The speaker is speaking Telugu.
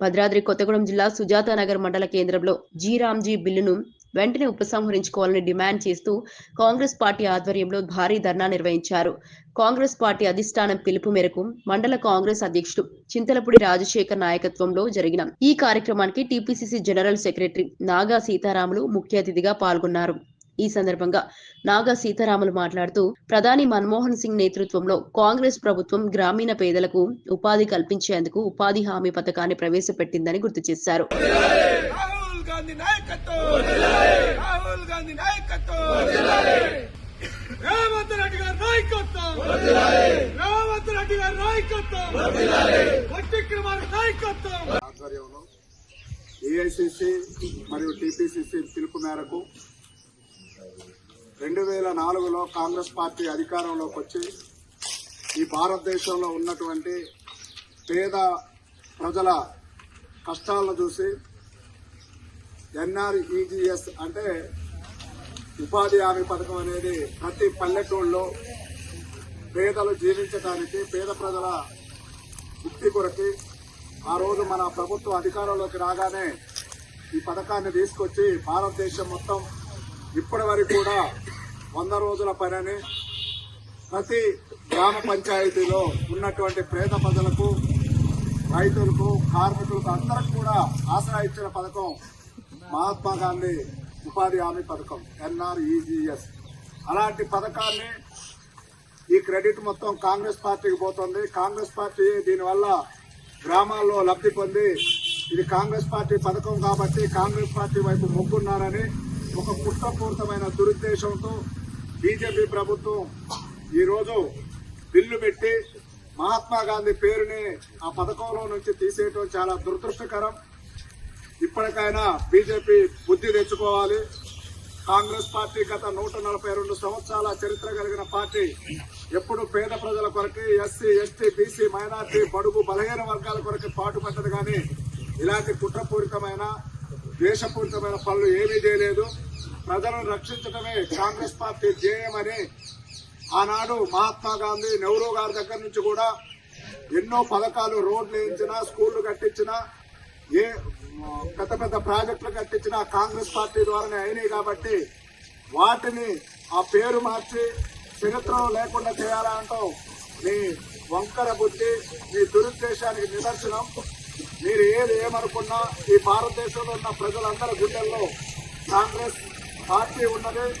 భద్రాద్రి కొత్తగూడెం జిల్లా సుజాతానగర్ మండల కేంద్రంలో జీ రామ్జీ బిల్లును వెంటనే ఉపసంహరించుకోవాలని డిమాండ్ చేస్తూ కాంగ్రెస్ పార్టీ ఆధ్వర్యంలో భారీ ధర్నా నిర్వహించారు. కాంగ్రెస్ పార్టీ అధిష్టానం పిలుపు మేరకు మండల కాంగ్రెస్ అధ్యక్షుడు చింతలపూడి రాజశేఖర్ నాయకత్వంలో జరిగిన ఈ కార్యక్రమానికి TPCC general secretary Naga Sitaramulu ముఖ్య అతిథిగా పాల్గొన్నారు. ఈ సందర్భంగా నాగా సీతారాములు మాట్లాడుతూ ప్రధాని మన్మోహన్ సింగ్ నేతృత్వంలో కాంగ్రెస్ ప్రభుత్వం గ్రామీణ పేదలకు ఉపాధి కల్పించేందుకు ఉపాధి హామీ పథకాన్ని ప్రవేశపెట్టిందని గుర్తు చేశారు. రాహుల్ గాంధీ నాయకత్వం! రాహుల్ గాంధీ నాయకత్వం! రేవంత్ రెడ్డి గారి నాయకత్వం! రేవంత్ రెడ్డి గారి నాయకత్వం! భట్టి కుమార్ నాయకత్వం! ఆధ్వర్యంలో ఏఐసిసి మరియు టిపిసిసి పిలుపు మేరకు రెండు వేల నాలుగులో కాంగ్రెస్ పార్టీ అధికారంలోకి వచ్చి ఈ భారతదేశంలో ఉన్నటువంటి పేద ప్రజల కష్టాలను చూసి ఎన్ఆర్ఈజిఎస్ అంటే ఉపాధి హామీ పథకం అనేది ప్రతి పల్లెటూళ్ళలో పేదలు జీవించడానికి పేద ప్రజల ముక్తి కొరకి ఆ రోజు మన ప్రభుత్వం అధికారంలోకి రాగానే ఈ పథకాన్ని తీసుకొచ్చి భారతదేశం మొత్తం ఇప్పటి వరకు కూడా వంద రోజుల పని ప్రతి గ్రామ పంచాయతీలో ఉన్నటువంటి పేద ప్రజలకు రైతులకు కార్మికులకు అందరికి కూడా ఆసరా ఇచ్చిన పథకం మహాత్మా గాంధీ ఉపాధి హామీ పథకం ఎన్ఆర్ఈజిఎస్ అలాంటి పథకాన్ని ఈ క్రెడిట్ మొత్తం కాంగ్రెస్ పార్టీకి పోతుంది. కాంగ్రెస్ పార్టీ దీనివల్ల గ్రామాల్లో లబ్ధి పొంది ఇది కాంగ్రెస్ పార్టీ పథకం కాబట్టి కాంగ్రెస్ పార్టీ వైపు మొగ్గున్నారని ఒక కుట్రపూరితమైన దురుద్దేశంతో బీజేపీ ప్రభుత్వం ఈరోజు బిల్లు పెట్టి మహాత్మా గాంధీ పేరుని ఆ పథకంలో నుంచి తీసేయటం చాలా దురదృష్టకరం. ఇప్పటికైనా బీజేపీ బుద్ధి తెచ్చుకోవాలి. కాంగ్రెస్ పార్టీ గత నూట నలభై రెండు సంవత్సరాల చరిత్ర కలిగిన పార్టీ ఎప్పుడు పేద ప్రజల కొరకు ఎస్సీ ఎస్టీ బీసీ మైనార్టీ బడుగు బలహీన వర్గాల కొరకు పాటుపడ్డది. కానీ ఇలాంటి కుట్రపూరితమైన దేశపూరితమైన పనులు ఏమీ చేయలేదు. ప్రజలను రక్షించడమే కాంగ్రెస్ పార్టీ ధ్యేయమని ఆనాడు మహాత్మా గాంధీ నెహ్రూ గారి దగ్గర నుంచి కూడా ఎన్నో పథకాలు రోడ్లు వేయించినా స్కూళ్ళు కట్టించినా ఏ పెద్ద పెద్ద ప్రాజెక్టులు కట్టించినా కాంగ్రెస్ పార్టీ ద్వారానే అయినాయి కాబట్టి వాటిని ఆ పేరు మార్చి చరిత్రలో లేకుండా చేయాలంటూ మీ వంకర బుద్ధి మీ దురుద్దేశానికి నిదర్శనం. మీరు ఏది ఏమనుకున్నా ఈ భారతదేశంలో ఉన్న ప్రజలందరి గుండెల్లో కాంగ్రెస్ పార్టీ ఉన్నది.